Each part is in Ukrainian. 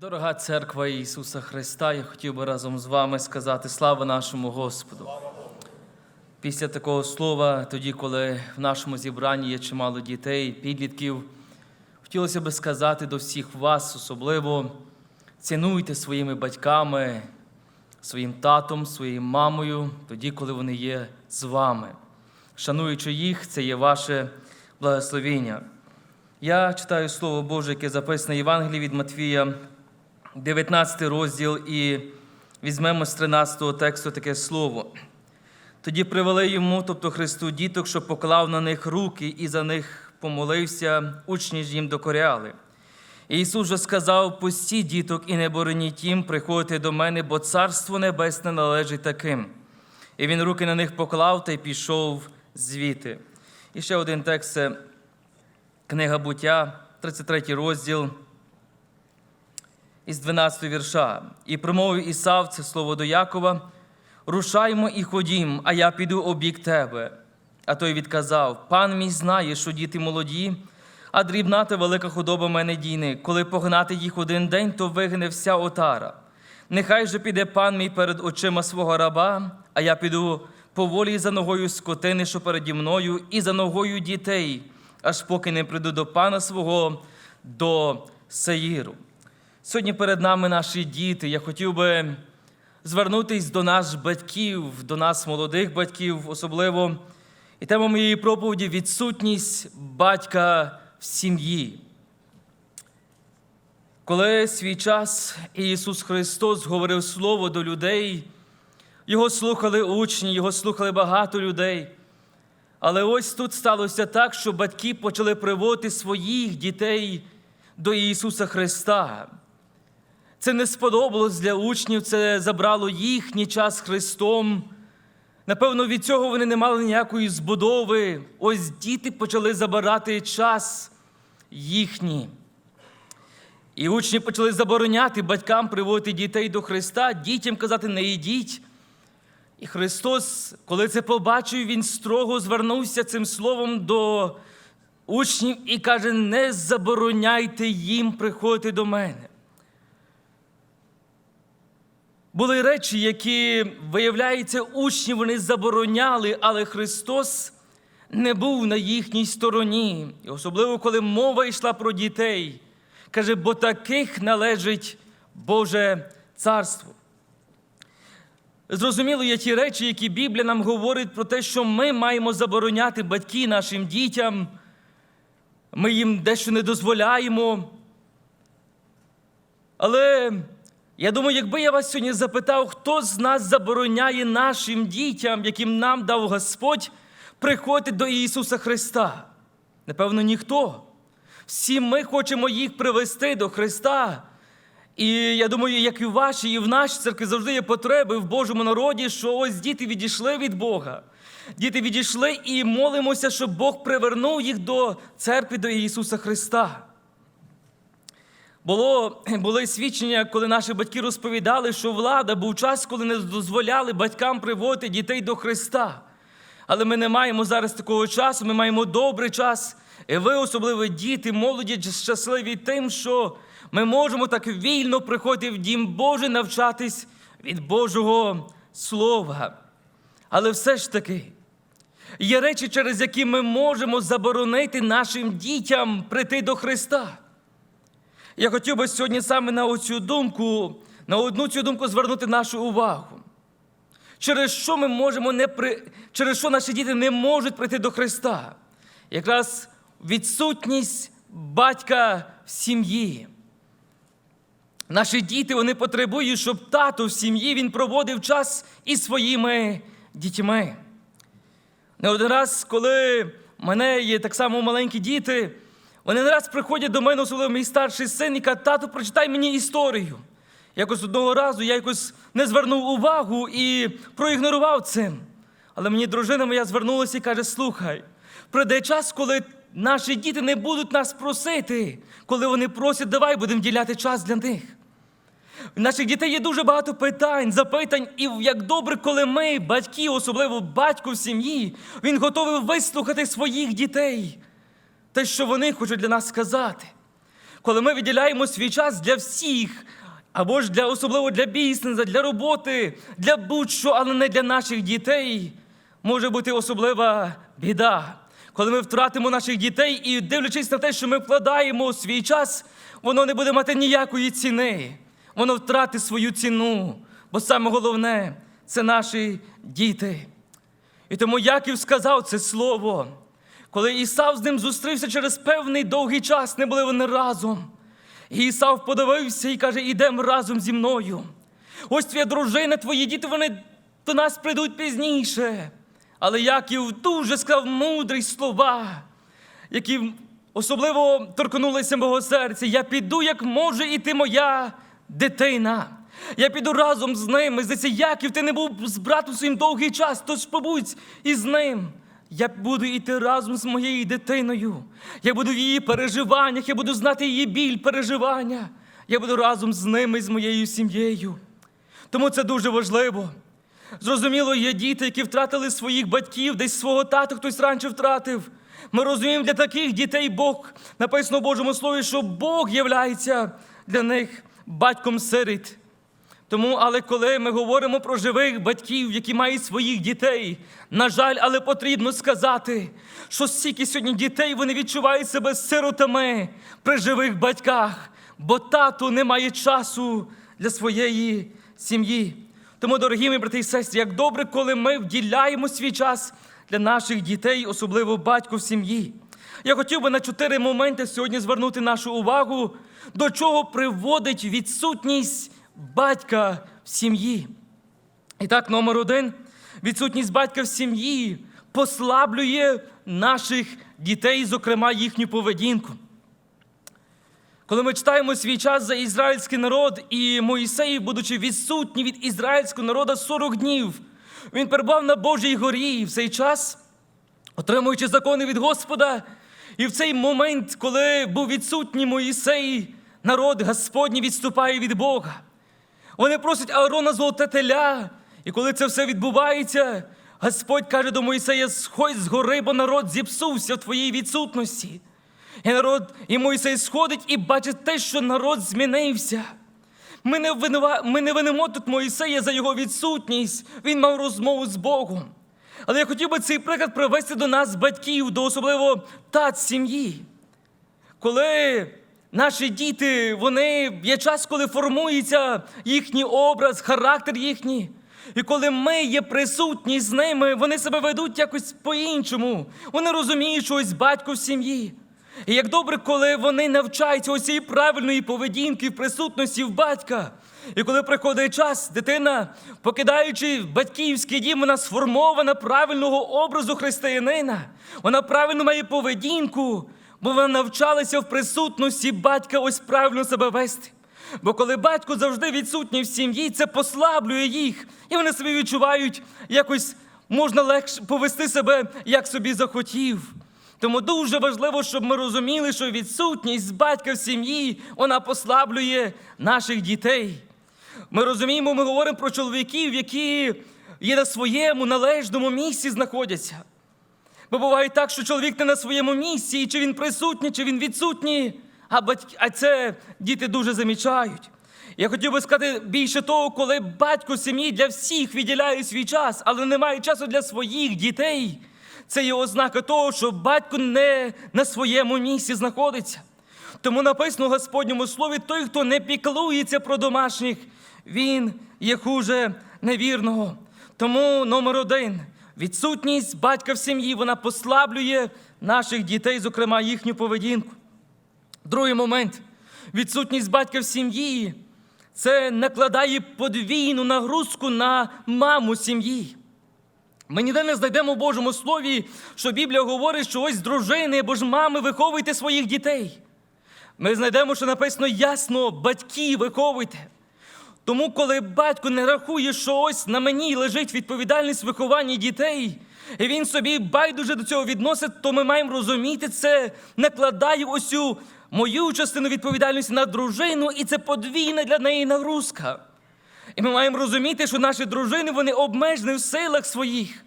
Дорога церква Ісуса Христа, я хотів би разом з вами сказати слава нашому Господу. Після такого слова, тоді, коли в нашому зібранні є чимало дітей, підлітків, хотілося би сказати до всіх вас, особливо цінуйте своїми батьками, своїм татом, своєю мамою, тоді, коли вони є з вами. Шануючи їх, це є ваше благословіння. Я читаю Слово Боже, яке записане в Євангелії від Матвія, 19 розділ, і візьмемо з 13 тексту таке слово. Тоді привели йому, тобто Христу, діток, що поклав на них руки і за них помолився, учні ж їм докоряли. І Ісус же сказав: пустіть діток і не бороніть їм, приходьте до мене, бо царство небесне належить таким. І він руки на них поклав та й пішов звідти. І ще один текст це Книга буття, 33 розділ із 12 вірша. І промовив Ісав це слово до Якова: Рушаймо і ходім, а я піду обік тебе. А той відказав: Пан мій знає, що діти молоді, а дрібна та велика худоба мене дійни. Коли погнати їх один день, то вигне вся отара. Нехай же піде пан мій перед очима свого раба, а я піду поволі за ногою скотини, що переді мною, і за ногою дітей, аж поки не прийду до пана свого до Сеїру. Сьогодні перед нами наші діти. Я хотів би звернутися до наших батьків, до нас, молодих батьків, особливо. І тема моєї проповіді відсутність батька в сім'ї. Коли свій час Ісус Христос говорив Слово до людей, Його слухали учні, Його слухали багато людей. Але ось тут сталося так, що батьки почали приводити своїх дітей до Ісуса Христа. Це не сподобалось для учнів, це забрало їхній час Христом. Напевно, від цього вони не мали ніякої збудови. Ось діти почали забирати час їхній. І учні почали забороняти батькам приводити дітей до Христа, дітям казати, не йдіть. І Христос, коли це побачив, Він строго звернувся цим словом до учнів і каже: не забороняйте їм приходити до мене. Були речі, які, виявляється, учні вони забороняли, але Христос не був на їхній стороні. І особливо, коли мова йшла про дітей. Каже, бо таких належить Боже царство. Зрозуміло, є ті речі, які Біблія нам говорить про те, що ми маємо забороняти батьки нашим дітям. Ми їм дещо не дозволяємо. Але я думаю, якби я вас сьогодні запитав, хто з нас забороняє нашим дітям, яким нам дав Господь, приходити до Ісуса Христа? Напевно, ніхто. Всі ми хочемо їх привести до Христа. І я думаю, як і в вашій, і в нашій церкві завжди є потреби в Божому народі, що ось діти відійшли від Бога. Діти відійшли і молимося, щоб Бог привернув їх до церкви, до Ісуса Христа. Було, були свідчення, коли наші батьки розповідали, що влада був час, коли не дозволяли батькам приводити дітей до Христа. Але ми не маємо зараз такого часу, ми маємо добрий час. І ви, особливо діти, молоді, щасливі тим, що ми можемо так вільно приходити в дім Божий, навчатись від Божого Слова. Але все ж таки, є речі, через які ми можемо заборонити нашим дітям прийти до Христа. Я хотів би сьогодні саме на оцю думку, на одну цю думку звернути нашу увагу. Через що ми можемо не при... через що наші діти не можуть прийти до Христа? Якраз відсутність батька в сім'ї. Наші діти вони потребують, щоб тато в сім'ї він проводив час із своїми дітьми. Не один раз, коли в мене є так само маленькі діти, вони не раз приходять до мене, особливо мій старший син, і каже, тату, прочитай мені історію. Якось одного разу я якось не звернув увагу і проігнорував цим. Але мені дружина моя звернулася і каже: слухай, прийде час, коли наші діти не будуть нас просити, коли вони просять, давай будемо діляти час для них. У наших дітей є дуже багато питань, запитань, і як добре, коли ми, батьки, особливо батько в сім'ї, він готовий вислухати своїх дітей, те, що вони хочуть для нас сказати. коли ми виділяємо свій час для всіх, або ж для особливо для бізнесу, для роботи, для будь-що, але не для наших дітей, може бути особлива біда. Коли ми втратимо наших дітей і дивлячись на те, що ми вкладаємо свій час, воно не буде мати ніякої ціни. Воно втратить свою ціну. Бо саме головне це наші діти. І тому Яків сказав це слово. Коли Ісав з ним зустрівся через певний довгий час, не були вони разом. І Ісав подивився і каже: ідемо разом зі мною. Ось твоя дружина, твої діти, вони до нас прийдуть пізніше. Але Яків дуже сказав мудрі слова, які особливо торкнулися мого серця. Я піду, як може іти моя дитина. Я піду разом з ними. Здається, Яків, ти не був з братом своїм довгий час, тож побудь із ним. Я буду йти разом з моєю дитиною. Я буду в її переживаннях, я буду знати її біль, переживання. Я буду разом з ними, з моєю сім'єю. Тому це дуже важливо. Зрозуміло, є діти, які втратили своїх батьків, десь свого тата хтось раніше втратив. Ми розуміємо, для таких дітей Бог написано в Божому Слові, що Бог являється для них батьком сиріт. Тому, але коли ми говоримо про живих батьків, які мають своїх дітей, на жаль, але потрібно сказати, що стільки сьогодні дітей вони відчувають себе сиротами при живих батьках, бо тато не має часу для своєї сім'ї. Тому, дорогі мої брати і сестри, як добре, коли ми вділяємо свій час для наших дітей, особливо батько в сім'ї. Я хотів би на чотири моменти сьогодні звернути нашу увагу, до чого приводить відсутність батька в сім'ї. І так, номер один: відсутність батька в сім'ї послаблює наших дітей, зокрема їхню поведінку. Коли ми читаємо свій час за ізраїльський народ, і Моїсей, будучи відсутній від ізраїльського народу 40 днів, він перебував на Божій горі і в цей час, отримуючи закони від Господа, і в цей момент, коли був відсутній Моїсей, народ Господній відступає від Бога. Вони просять Аарона золоте теля, і коли це все відбувається, Господь каже до Моїсея: сходь з гори, бо народ зіпсувся в твоїй відсутності. І народ, і Мойсей сходить і бачить те, що народ змінився. Ми не, винува... Ми не винимо тут Моїсея за його відсутність. Він мав розмову з Богом. Але я хотів би цей приклад привести до нас, батьків, до особливо тат сім'ї. Коли наші діти, вони є час, коли формується їхній образ, характер їхній. І коли ми є присутні з ними, вони себе ведуть якось по-іншому. Вони розуміють, що ось батько в сім'ї. І як добре, коли вони навчаються ось правильної поведінки присутності в батька. І коли приходить час, дитина, покидаючи батьківський дім, вона сформована правильного образу християнина. Вона правильно має поведінку, бо вона навчалася в присутності батька ось правильно себе вести. Бо коли батько завжди відсутній в сім'ї, це послаблює їх, і вони собі відчувають, якось можна легше повести себе, як собі захотів. Тому дуже важливо, щоб ми розуміли, що відсутність батька в сім'ї вона послаблює наших дітей. Ми розуміємо, ми говоримо про чоловіків, які є на своєму належному місці знаходяться. Бо буває так, що чоловік не на своєму місці, чи він присутній, чи він відсутній, а батьки, а це діти дуже замічають. Я хотів би сказати більше того, коли батько сім'ї для всіх виділяє свій час, але не має часу для своїх дітей. Це є ознака того, що батько не на своєму місці знаходиться. Тому написано в Господньому слові: той, хто не піклується про домашніх, він є хуже невірного. Тому номер один відсутність батька в сім'ї вона послаблює наших дітей, зокрема їхню поведінку. Другий момент відсутність батька в сім'ї це накладає подвійну нагрузку на маму сім'ї. Ми ніде не знайдемо в Божому Слові, що Біблія говорить, що ось дружини або ж мами виховуйте своїх дітей. Ми знайдемо, що написано ясно, батьки виховуйте. Тому, коли батько не рахує, що ось на мені лежить відповідальність виховання дітей, і він собі байдуже до цього відносить, то ми маємо розуміти, це накладає ось цю мою частину відповідальності на дружину, і це подвійна для неї нагрузка. І ми маємо розуміти, що наші дружини вони обмежені в силах своїх.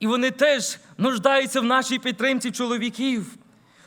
І вони теж нуждаються в нашій підтримці чоловіків.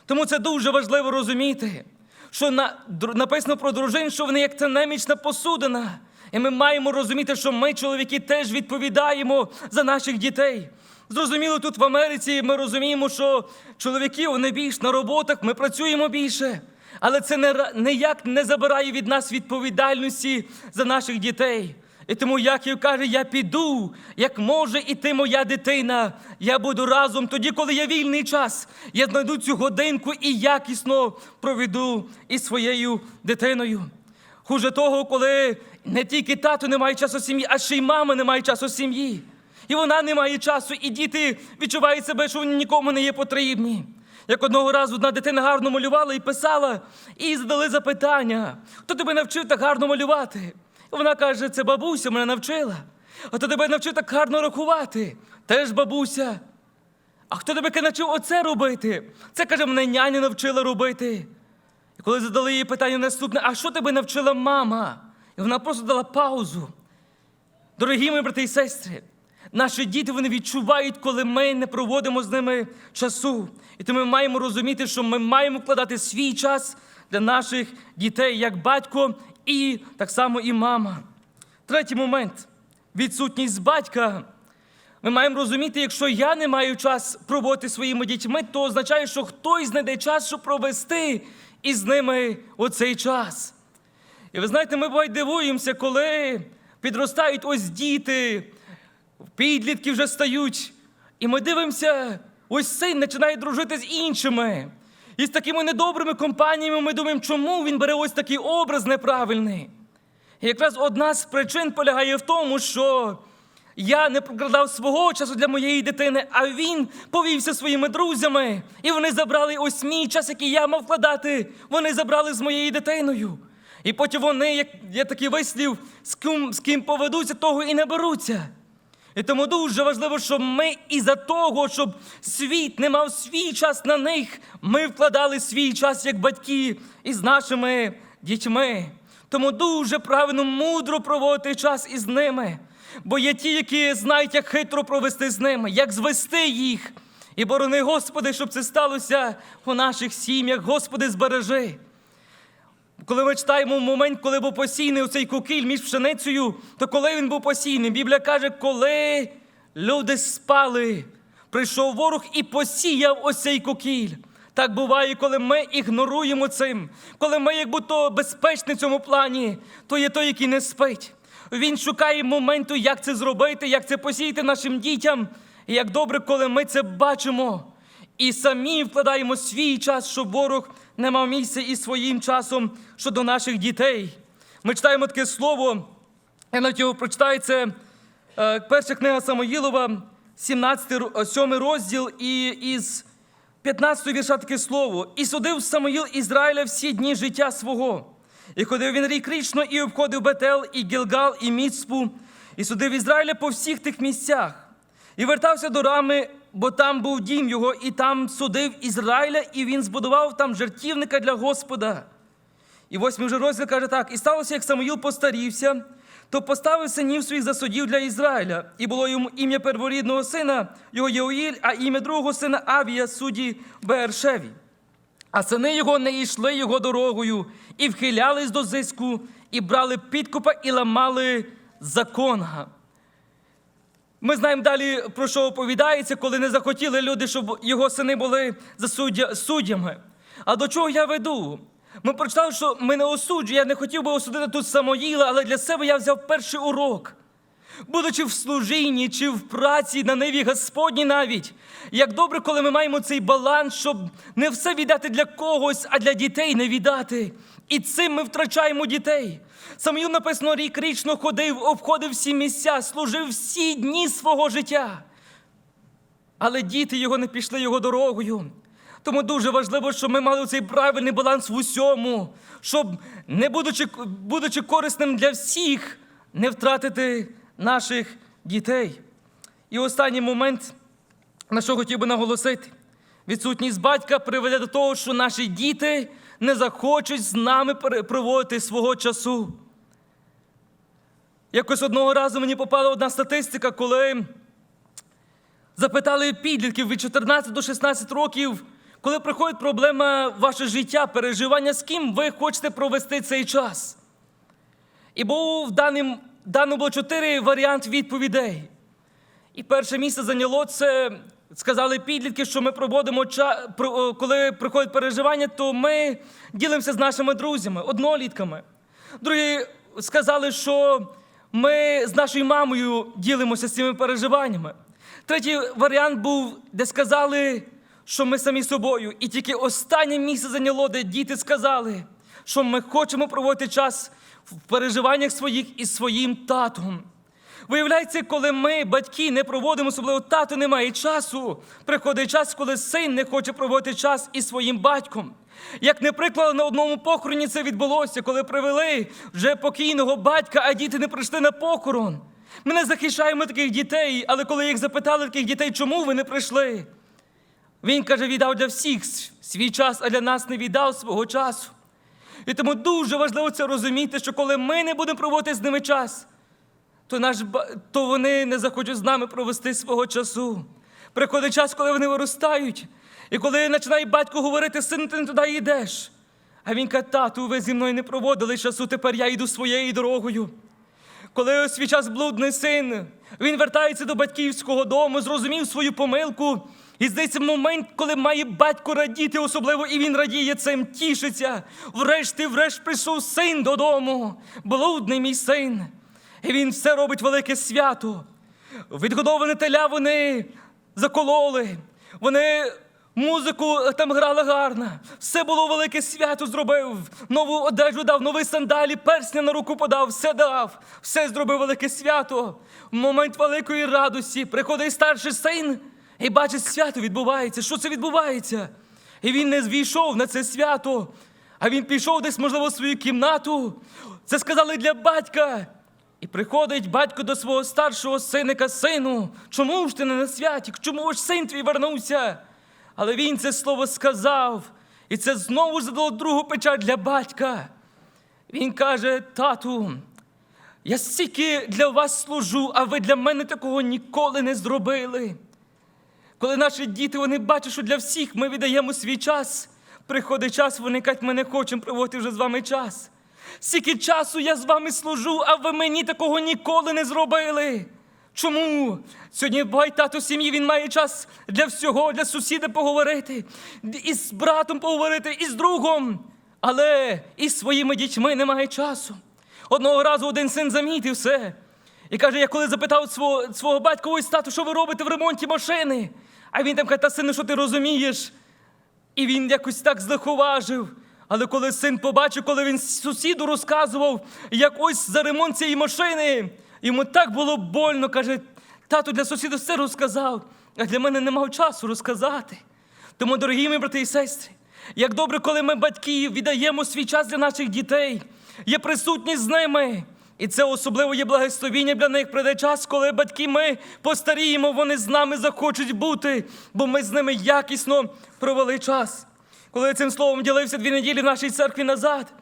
Тому це дуже важливо розуміти, що на, написано про дружин, що вони як та немічна посудина. І ми маємо розуміти, що ми, чоловіки, теж відповідаємо за наших дітей. Зрозуміло, тут в Америці ми розуміємо, що чоловіки вони більш на роботах, ми працюємо більше. Але це ніяк не забирає від нас відповідальності за наших дітей. І тому Яків каже: я піду, як може іти моя дитина. Я буду разом тоді, коли є вільний час. Я знайду цю годинку і якісно проведу із своєю дитиною. Хуже того, коли не тільки тато не має часу сім'ї, а ще й мама не має часу сім'ї. І вона не має часу, і діти відчувають себе, що вони нікому не є потрібні. Як одного разу одна дитина гарно малювала і писала, і задали запитання: хто тебе навчив так гарно малювати? Вона каже: це бабуся мене навчила. А хто тебе навчив так гарно рахувати? Теж бабуся. А хто тебе навчив оце робити? Це каже, мене няня навчила робити. І коли задали їй питання наступне, а що тебе навчила мама? І вона просто дала паузу. Дорогі мої брати і сестри, наші діти вони відчувають, коли ми не проводимо з ними часу. І тому ми маємо розуміти, що ми маємо вкладати свій час для наших дітей, як батько і так само і мама. Третій момент відсутність батька. Ми маємо розуміти, якщо я не маю час проводити своїми дітьми, то означає, що хтось знайде час, щоб провести із ними оцей час. І ви знаєте, ми буває дивуємося, коли підростають ось діти, підлітки вже стають. І ми дивимося, ось син починає дружити з іншими. І з такими недобрими компаніями ми думаємо, чому він бере ось такий образ неправильний. І якраз одна з причин полягає в тому, що я не прокладав свого часу для моєї дитини, а він повівся своїми друзями. І вони забрали ось мій час, який я мав вкладати. Вони забрали з моєю дитиною. І потім вони, як є такий вислів, з ким, з ким поведуться, того і не беруться. І тому дуже важливо, щоб ми із-за того, щоб світ не мав свій час на них, ми вкладали свій час як батьки із нашими дітьми. Тому дуже правильно, мудро проводити час із ними. Бо є ті, які знають, як хитро провести з ними, як звести їх. І борони, Господи, щоб це сталося у наших сім'ях. Господи, збережи. Коли ми читаємо момент, коли був посійний оцей кукіль між пшеницею, то коли він був посійний, Біблія каже, коли люди спали, прийшов ворог і посіяв ось цей кукіль. Так буває, коли ми ігноруємо цим, коли ми, як будто безпечні в цьому плані, то є той, який не спить. Він шукає моменту, як це зробити, як це посіяти нашим дітям. І як добре, коли ми це бачимо і самі вкладаємо свій час, щоб ворог не мав місця і своїм часом щодо наших дітей. Ми читаємо таке слово, я навіть його прочитаю, це е, перша книга Самоїлова, 17, ро- 7 розділ, і із 15 вірша таке слово. І судив Самоїл Ізраїля всі дні життя свого. І ходив він рік річно, і обходив Бетел, і Гілгал, і Міцпу, і судив Ізраїля по всіх тих місцях. І вертався до рами, бо там був дім його, і там судив Ізраїля, і він збудував там жертівника для Господа. І восьмий вже розділ каже так: і сталося, як Самуїл постарівся, то поставив синів своїх за суддів для Ізраїля, і було йому ім'я перворідного сина, його Єуїль, а ім'я другого сина Авія, судді Бершеві. А сини його не йшли його дорогою, і вхилялись до зиску, і брали підкупа, і ламали закона. Ми знаємо далі, про що оповідається, коли не захотіли люди, щоб його сини були за суддя, суддями. А до чого я веду? Ми прочитали, що ми не осуджуємо. Я не хотів би осудити тут Самоїла, але для себе я взяв перший урок. Будучи в служінні чи в праці на ниві Господній навіть, як добре, коли ми маємо цей баланс, щоб не все віддати для когось, а для дітей не віддати. І цим ми втрачаємо дітей. Самуїл написано рік річно ходив, обходив всі місця, служив всі дні свого життя. Але діти його не пішли його дорогою. Тому дуже важливо, щоб ми мали цей правильний баланс в усьому, щоб, не будучи, будучи корисним для всіх, не втратити наших дітей. І останній момент, на що хотів би наголосити, відсутність батька приведе до того, що наші діти не захочуть з нами проводити свого часу. Якось одного разу мені попала одна статистика, коли запитали підлітків від 14 до 16 років, коли приходить проблема ваше життя, переживання, з ким ви хочете провести цей час. І був в даним, дано було чотири варіанти відповідей. І перше місце зайняло це, сказали підлітки, що ми проводимо час, коли приходять переживання, то ми ділимося з нашими друзями, однолітками. Другі сказали, що ми з нашою мамою ділимося з цими переживаннями. Третій варіант був, де сказали, що ми самі собою. І тільки останнє місце зайняло, де діти сказали, що ми хочемо проводити час в переживаннях своїх із своїм татом. Виявляється, коли ми, батьки, не проводимо, особливо тато не має часу, приходить час, коли син не хоче проводити час із своїм батьком. Як не приклад, на одному похороні це відбулося, коли привели вже покійного батька, а діти не прийшли на похорон. Ми не захищаємо таких дітей, але коли їх запитали таких дітей, чому ви не прийшли? Він каже, віддав для всіх свій час, а для нас не віддав свого часу. І тому дуже важливо це розуміти, що коли ми не будемо проводити з ними час, то, наш, то вони не захочуть з нами провести свого часу. Приходить час, коли вони виростають, і коли починає батько говорити, син, ти не туди йдеш. А він каже, тату, ви зі мною не проводили часу, тепер я йду своєю дорогою. Коли свій час блудний син, він вертається до батьківського дому, зрозумів свою помилку. І здається, момент, коли має батько радіти особливо, і він радіє цим, тішиться. Врешті, врешті прийшов син додому, блудний мій син. І він все робить велике свято. Відгодоване теля вони закололи. Вони музику там грали гарно. Все було велике свято зробив. Нову одежу дав, нові сандалі, персня на руку подав, все дав, все зробив велике свято. Момент великої радості приходить старший син і бачить, свято відбувається. Що це відбувається? І він не звійшов на це свято, а він пішов десь, можливо, в свою кімнату. Це сказали для батька. І приходить батько до свого старшого синика, сину, чому ж ти не на святі? Чому ж син твій вернувся? Але він це слово сказав, і це знову задало другу печаль для батька. Він каже: тату, я стільки для вас служу, а ви для мене такого ніколи не зробили. Коли наші діти вони бачать, що для всіх ми віддаємо свій час, приходить час, вони кажуть, ми не хочемо проводити вже з вами час. Скільки часу я з вами служу, а ви мені такого ніколи не зробили. Чому? Сьогодні бай тато сім'ї він має час для всього, для сусіда поговорити, із братом поговорити, і з другом. Але із своїми дітьми немає часу. Одного разу один син замітив все. І каже: я коли запитав свого, свого батька, ось тату, що ви робите в ремонті машини? А він там каже, та сину, що ти розумієш? І він якось так злиховажив. Але коли син побачив, коли він сусіду розказував, як ось за ремонт цієї машини, йому так було больно, каже, тато для сусіда все розказав, а для мене не мав часу розказати. Тому, дорогі мої брати і сестри, як добре, коли ми батьки віддаємо свій час для наших дітей, є присутність з ними. І це особливо є благословіння для них. Прийде час, коли батьки ми постаріємо, вони з нами захочуть бути, бо ми з ними якісно провели час. Коли цим словом ділився дві неділі в нашій церкві назад,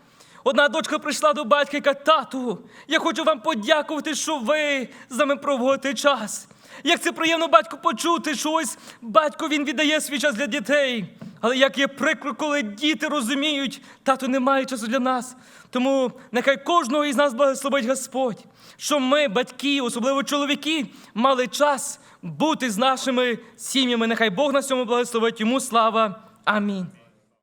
одна дочка прийшла до батька і каже, тату, я хочу вам подякувати, що ви з нами проводите час. Як це приємно батьку почути, що ось батько він віддає свій час для дітей. Але як є прикро, коли діти розуміють, тато немає часу для нас. Тому нехай кожного із нас благословить Господь, що ми, батьки, особливо чоловіки, мали час бути з нашими сім'ями. Нехай Бог на цьому благословить йому слава. Амінь.